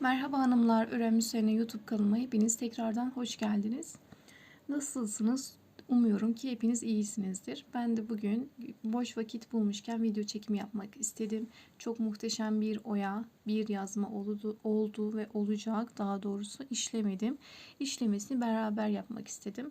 Merhaba hanımlar, Ürem Hüseyin'e YouTube kanalıma hepiniz tekrardan hoş geldiniz. Nasılsınız? Umuyorum ki hepiniz iyisinizdir. Ben de bugün boş vakit bulmuşken video çekimi yapmak istedim. Çok muhteşem bir oya, bir yazma oldu, oldu ve olacak. Daha doğrusu işlemedim. İşlemesini beraber yapmak istedim.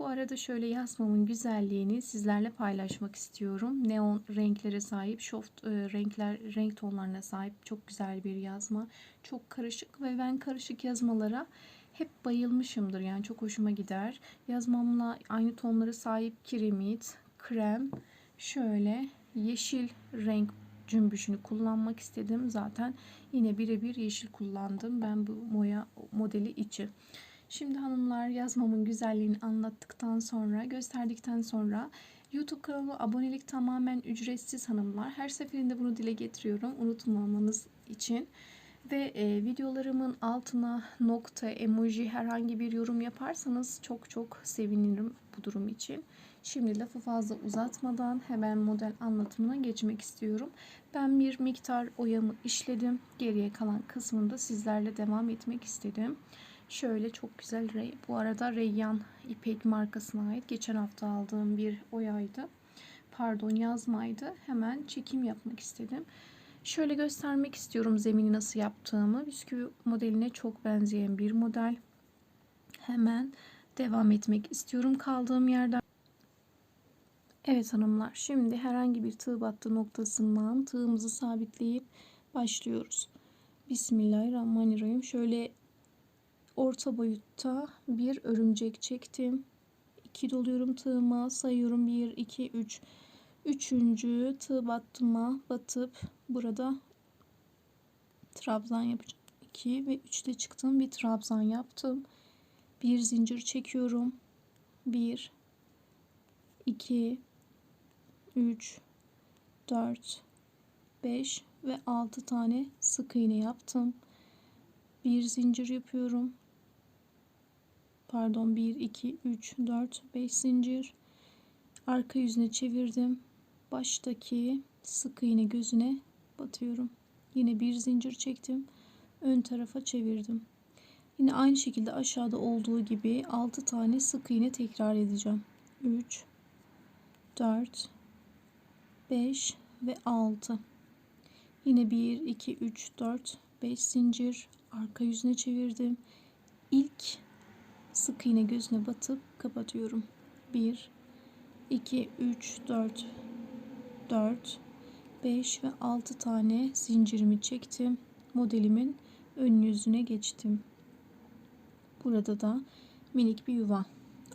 Bu arada şöyle yazmamın güzelliğini sizlerle paylaşmak istiyorum. Neon renklere sahip, soft e, renkler, renk tonlarına sahip çok güzel bir yazma. Çok karışık ve ben karışık yazmalara hep bayılmışımdır. Yani çok hoşuma gider. Yazmamla aynı tonlara sahip kiremit, krem, şöyle yeşil renk cümbüşünü kullanmak istedim. Zaten yine birebir yeşil kullandım ben bu moya modeli için. Şimdi hanımlar yazmamın güzelliğini anlattıktan sonra, gösterdikten sonra YouTube kanalıma abonelik tamamen ücretsiz hanımlar. Her seferinde bunu dile getiriyorum unutmamanız için. Ve e, videolarımın altına nokta, emoji herhangi bir yorum yaparsanız çok çok sevinirim bu durum için. Şimdi lafı fazla uzatmadan hemen model anlatımına geçmek istiyorum. Ben bir miktar oyamı işledim. Geriye kalan kısmında sizlerle devam etmek istedim. Şöyle çok güzel bu arada Reyyan İpek markasına ait geçen hafta aldığım bir oyaydı. Pardon yazmaydı. Hemen çekim yapmak istedim. Şöyle göstermek istiyorum zemini nasıl yaptığımı. Bisküvi modeline çok benzeyen bir model. Hemen devam etmek istiyorum kaldığım yerden. Evet hanımlar şimdi herhangi bir tığ battı noktasından tığımızı sabitleyip başlıyoruz. Bismillahirrahmanirrahim. Şöyle orta boyutta bir örümcek çektim. 2 doluyorum tığıma sayıyorum. 1 2 3 üçüncü tığ battıma batıp burada trabzan yapacağım. 2 ve 3'te çıktım bir trabzan yaptım. Bir zincir çekiyorum. 1 2 3 4 5 ve 6 tane sık iğne yaptım. Bir zincir yapıyorum pardon 1 2 3 4 5 zincir. Arka yüzüne çevirdim. Baştaki sık iğne gözüne batıyorum. Yine bir zincir çektim. Ön tarafa çevirdim. Yine aynı şekilde aşağıda olduğu gibi 6 tane sık iğne tekrar edeceğim. 3 4 5 ve 6 yine 1 2 3 4 5 zincir. Arka yüzüne çevirdim. İlk sık iğne gözüne batıp kapatıyorum. 1 2 3 4 4 5 ve 6 tane zincirimi çektim. Modelimin ön yüzüne geçtim. Burada da minik bir yuva.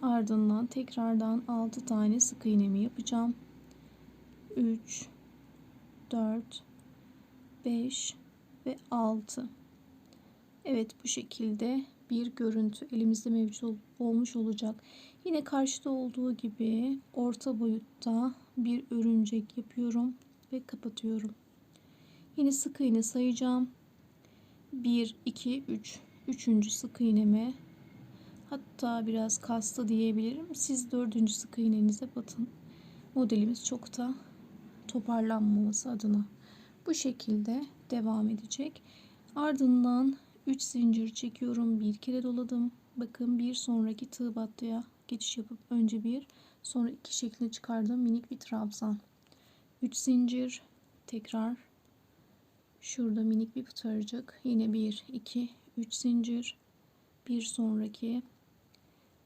Ardından tekrardan 6 tane sık iğnemi yapacağım. 3 4 5 ve 6 Evet bu şekilde bir görüntü elimizde mevcut olmuş olacak. Yine karşıda olduğu gibi orta boyutta bir örümcek yapıyorum ve kapatıyorum. Yine sık iğne sayacağım. 1 2 3 üçüncü sık iğneme hatta biraz kastı diyebilirim. Siz dördüncü sık iğnenize batın. Modelimiz çok da toparlanmaması adına bu şekilde devam edecek. Ardından 3 zincir çekiyorum. Bir kere doladım. Bakın bir sonraki tığ battıya geçiş yapıp önce bir sonra iki şeklinde çıkardım. Minik bir trabzan. 3 zincir tekrar şurada minik bir pıtırcık. Yine 1 2 3 zincir bir sonraki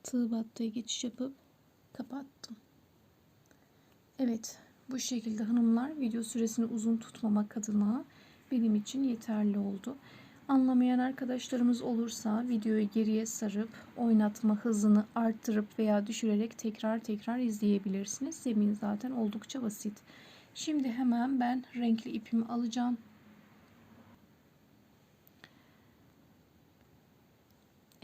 tığ battıya geçiş yapıp kapattım. Evet bu şekilde hanımlar video süresini uzun tutmamak adına benim için yeterli oldu. Anlamayan arkadaşlarımız olursa videoyu geriye sarıp oynatma hızını arttırıp veya düşürerek tekrar tekrar izleyebilirsiniz. Zemin zaten oldukça basit. Şimdi hemen ben renkli ipimi alacağım.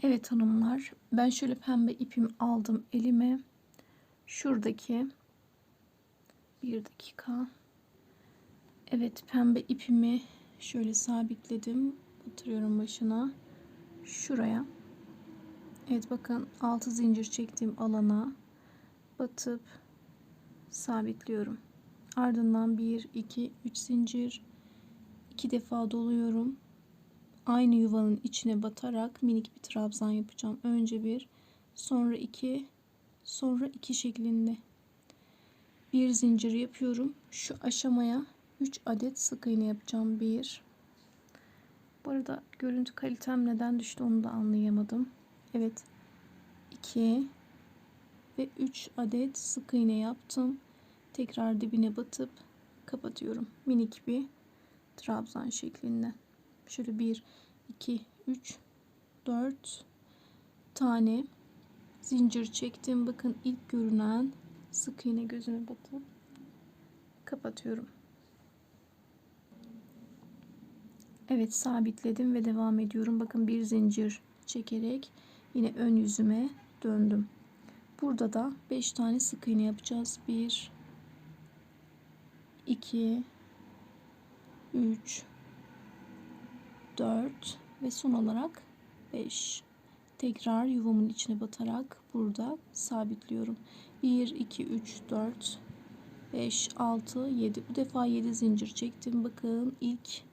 Evet hanımlar ben şöyle pembe ipimi aldım elime. Şuradaki bir dakika. Evet pembe ipimi şöyle sabitledim batırıyorum başına şuraya Evet bakın 6 zincir çektiğim alana batıp sabitliyorum ardından 1 2 3 zincir 2 defa doluyorum aynı yuvanın içine batarak minik bir trabzan yapacağım. Önce bir, sonra iki, sonra iki şeklinde. Bir zincir yapıyorum. Şu aşamaya 3 adet sık iğne yapacağım. 1 Bu arada görüntü kalitem neden düştü onu da anlayamadım. Evet. 2 ve 3 adet sık iğne yaptım. Tekrar dibine batıp kapatıyorum. Minik bir trabzan şeklinde. Şöyle 1 2 3 4 tane zincir çektim. Bakın ilk görünen sık iğne gözüme batıp kapatıyorum. Evet sabitledim ve devam ediyorum. Bakın bir zincir çekerek yine ön yüzüme döndüm. Burada da 5 tane sık iğne yapacağız. 1 2 3 4 ve son olarak 5 tekrar yuvamın içine batarak burada sabitliyorum 1 2 3 4 5 6 7 bu defa 7 zincir çektim bakın ilk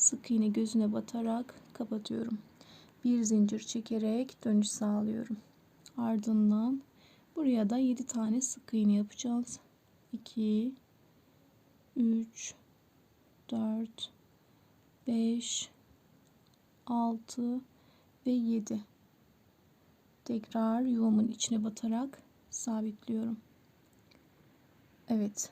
sık iğne gözüne batarak kapatıyorum. Bir zincir çekerek dönüş sağlıyorum. Ardından buraya da 7 tane sık iğne yapacağız. 2 3 4 5 6 ve 7 tekrar yuvamın içine batarak sabitliyorum. Evet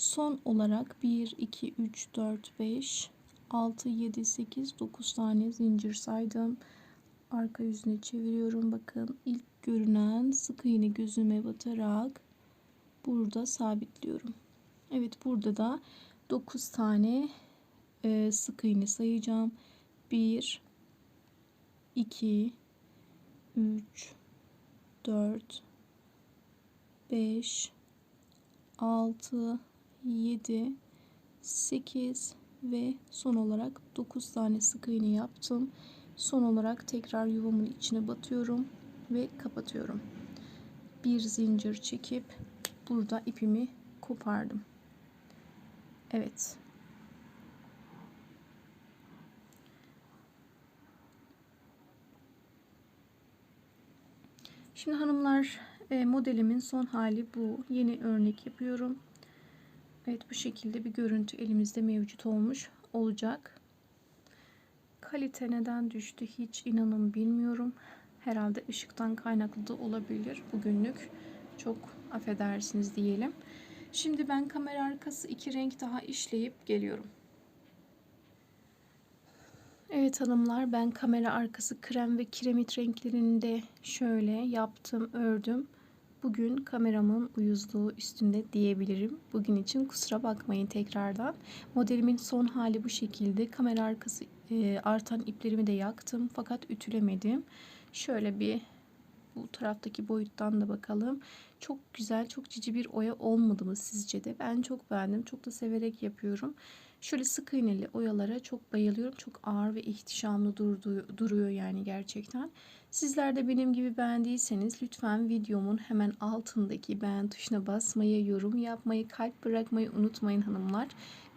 son olarak 1 2 3 4 5 6 7 8 9 tane zincir saydım. Arka yüzüne çeviriyorum bakın. İlk görünen sık iğne gözüme batarak burada sabitliyorum. Evet burada da 9 tane e, sık iğne sayacağım. 1 2 3 4 5 6 7 8 ve son olarak 9 tane sık iğne yaptım. Son olarak tekrar yuvamın içine batıyorum ve kapatıyorum. Bir zincir çekip burada ipimi kopardım. Evet. Şimdi hanımlar e, modelimin son hali bu. Yeni örnek yapıyorum. Evet bu şekilde bir görüntü elimizde mevcut olmuş olacak. Kalite neden düştü hiç inanın bilmiyorum. Herhalde ışıktan kaynaklı da olabilir bugünlük. Çok affedersiniz diyelim. Şimdi ben kamera arkası iki renk daha işleyip geliyorum. Evet hanımlar ben kamera arkası krem ve kiremit renklerinde şöyle yaptım ördüm. Bugün kameramın uyuzluğu üstünde diyebilirim. Bugün için kusura bakmayın tekrardan. Modelimin son hali bu şekilde. Kamera arkası e, artan iplerimi de yaktım fakat ütülemedim. Şöyle bir bu taraftaki boyuttan da bakalım. Çok güzel, çok cici bir oya olmadı mı sizce de? Ben çok beğendim. Çok da severek yapıyorum. Şöyle sık iğneli oyalara çok bayılıyorum. Çok ağır ve ihtişamlı durduğu, duruyor yani gerçekten. Sizler de benim gibi beğendiyseniz lütfen videomun hemen altındaki beğen tuşuna basmayı, yorum yapmayı, kalp bırakmayı unutmayın hanımlar.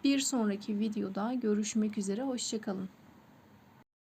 Bir sonraki videoda görüşmek üzere. Hoşçakalın.